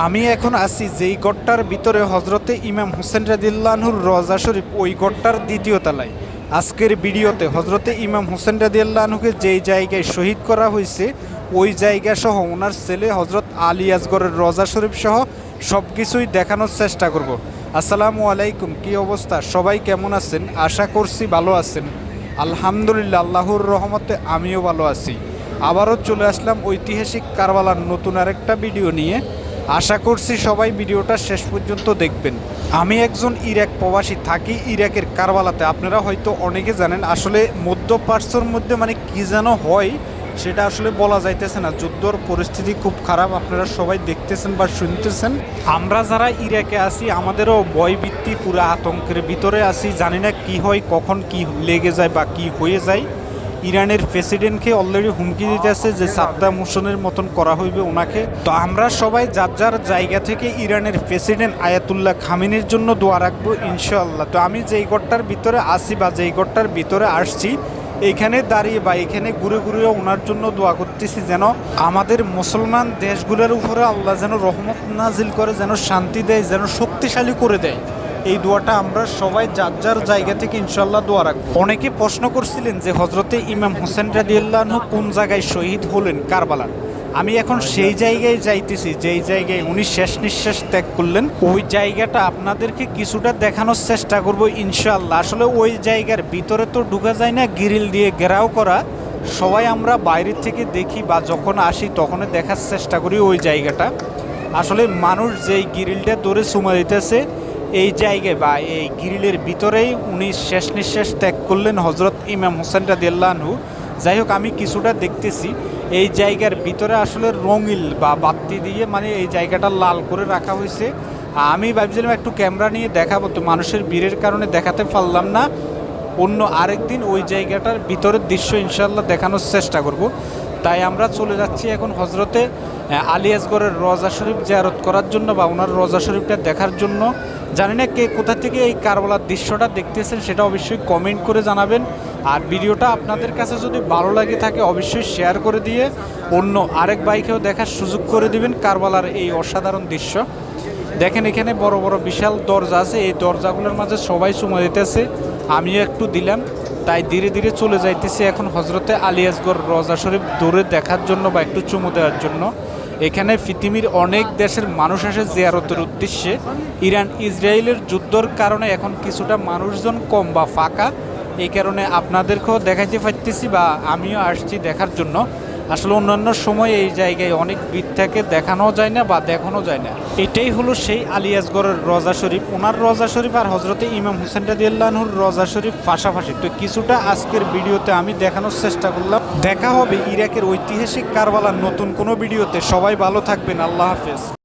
আমি এখন আছি যেই গড়টার ভিতরে হজরতে ইমাম হোসেন রাদিল্লাহুর রজা শরীফ, ওই গড়টার দ্বিতীয় তলায়। আজকের ভিডিওতে হজরতে ইমাম হোসেন রাদিল্লাহুকে যেই জায়গায় শহীদ করা হয়েছে, ওই জায়গা সহ ওনার ছেলে হজরত আলী আসগরের রজা শরীফ সহ সব কিছুই দেখানোর চেষ্টা করব। আসসালামু আলাইকুম, কি অবস্থা? সবাই কেমন আছেন? আশা করছি ভালো আছেন। আলহামদুলিল্লাহ, আল্লাহর রহমতে আমিও ভালো আছি। আবারও চলে আসলাম ঐতিহাসিক কারবালার নতুন আরেকটা ভিডিও নিয়ে। আশা করছি সবাই ভিডিওটা শেষ পর্যন্ত দেখবেন। আমি একজন ইরাক প্রবাসী, থাকি ইরাকের কারবালাতে। আপনারা হয়তো অনেকে জানেন, আসলে মধ্য পার্শ্বর মধ্যে মানে কি যেন হয়, সেটা আসলে বলা যাইতেছে না। যুদ্ধর পরিস্থিতি খুব খারাপ, আপনারা সবাই দেখতেছেন বা শুনতেছেন। আমরা যারা ইরাকে আছি, আমাদেরও বয়বৃত্তি পুরো আতঙ্কের ভিতরে আছি। জানি না কি হয়, কখন কি লেগে যায় বা কি হয়ে যায়। ইরানের প্রেসিডেন্টকে অলরেডি হুমকি দিতেছে যে সাদ্দাম হোসেনের মতন করা হইবে ওনাকে। তো আমরা সবাই যার যার জায়গা থেকে ইরানের প্রেসিডেন্ট আয়াতুল্লাহ খামিনের জন্য দোয়া রাখব, ইনশাআল্লাহ। তো আমি যেই ঘরটার ভিতরে আসি বা যেই ঘরটার ভিতরে আসছি, এইখানে দাঁড়িয়ে বা এখানে ঘুরে ঘুরে ওনার জন্য দোয়া করতেছি যেন আমাদের মুসলমান দেশগুলোর উপরে আল্লাহ যেন রহমত নাজিল করে, যেন শান্তি দেয়, যেন শক্তিশালী করে দেয়। এই দোয়াটা আমরা সবাই যার যার জায়গা থেকে ইনশাল্লাহ দোয়া রাখব। অনেকে প্রশ্ন করছিলেন যে হজরতে ইমাম হোসেন রাদিয়াল্লাহ কোন জায়গায় শহীদ হলেন? কারবালার। আমি এখন সেই জায়গায় যাইতেছি, যেই জায়গায় উনি শেষ নিঃশ্বাস ত্যাগ করলেন, ওই জায়গাটা আপনাদেরকে কিছুটা দেখানোর চেষ্টা করব ইনশাল্লাহ আসলে ওই জায়গার ভিতরে তো ঢুকা যায় না, গিরিল দিয়ে ঘেরাও করা। সবাই আমরা বাইরের থেকে দেখি বা যখন আসি তখনই দেখার চেষ্টা করি ওই জায়গাটা। আসলে মানুষ যেই গিরিলটা ধরে সুমা দিতেছে এই জায়গায় বা এই গ্রিলের ভিতরেই উনি শেষ নিঃশ্বাস ত্যাগ করলেন হজরত ইমাম হোসেন রাদিয়াল্লাহু যাই হোক, আমি কিছুটা দেখতেছি, এই জায়গার ভিতরে আসলে রঙিল বা বাতি দিয়ে মানে এই জায়গাটা লাল করে রাখা হয়েছে। আমি ভাবছিলাম একটু ক্যামেরা নিয়ে দেখাবো, তো মানুষের ভিড়ের কারণে দেখাতে পারলাম না। অন্য আরেকদিন ওই জায়গাটার ভিতরের দৃশ্য ইনশাল্লাহ দেখানোর চেষ্টা করব। তাই আমরা চলে যাচ্ছি এখন হজরতে আলিয়াসগড়ের রজা শরীফ জিয়ারত করার জন্য বা ওনার রজা শরীফটা দেখার জন্য। জানি না কে কোথা থেকে এই কারবালার দৃশ্যটা দেখতেছেন, সেটা অবশ্যই কমেন্ট করে জানাবেন। আর ভিডিওটা আপনাদের কাছে যদি ভালো লাগে থাকে, অবশ্যই শেয়ার করে দিয়ে অন্য আরেক বাইকেও দেখার সুযোগ করে দিবেন কারবালার এই অসাধারণ দৃশ্য। দেখেন এখানে বড় বড় বিশাল দরজা আছে, এই দরজাগুলোর মাঝে সবাই সময় দিতেছে। আমিও একটু দিলাম, তাই ধীরে ধীরে চলে যাইতেছি এখন হজরতে আলিয়াসগড় রজা শরীফ দূরে দেখার জন্য বা একটু চুমু দেওয়ার জন্য। এখানে পৃথিবীর অনেক দেশের মানুষ আসে জিয়ারতের উদ্দেশ্যে। ইরান, ইসরায়েলের যুদ্ধর কারণে এখন কিছুটা মানুষজন কম বা ফাঁকা। এই কারণে আপনাদেরকেও দেখাইতে পারতেছি বা আমিও আসছি দেখার জন্য। আসলে অন্যান্য সময় এই জায়গায় অনেক বৃদ্ধাকে দেখানো যায় না বা দেখানো যায় না। এটাই হলো সেই আলিয়াসগড়ের রজা শরীফ। ওনার রজা শরীফ আর হজরতে ইমাম হোসেন রাদিয়াল্লাহুর রজা শরীফ পাশাপাশি। তো কিছুটা আজকের ভিডিওতে আমি দেখানোর চেষ্টা করলাম। দেখা হবে ইরাকের ঐতিহাসিক কারবালার নতুন কোনো ভিডিওতে। সবাই ভালো থাকবেন। আল্লাহ হাফেজ।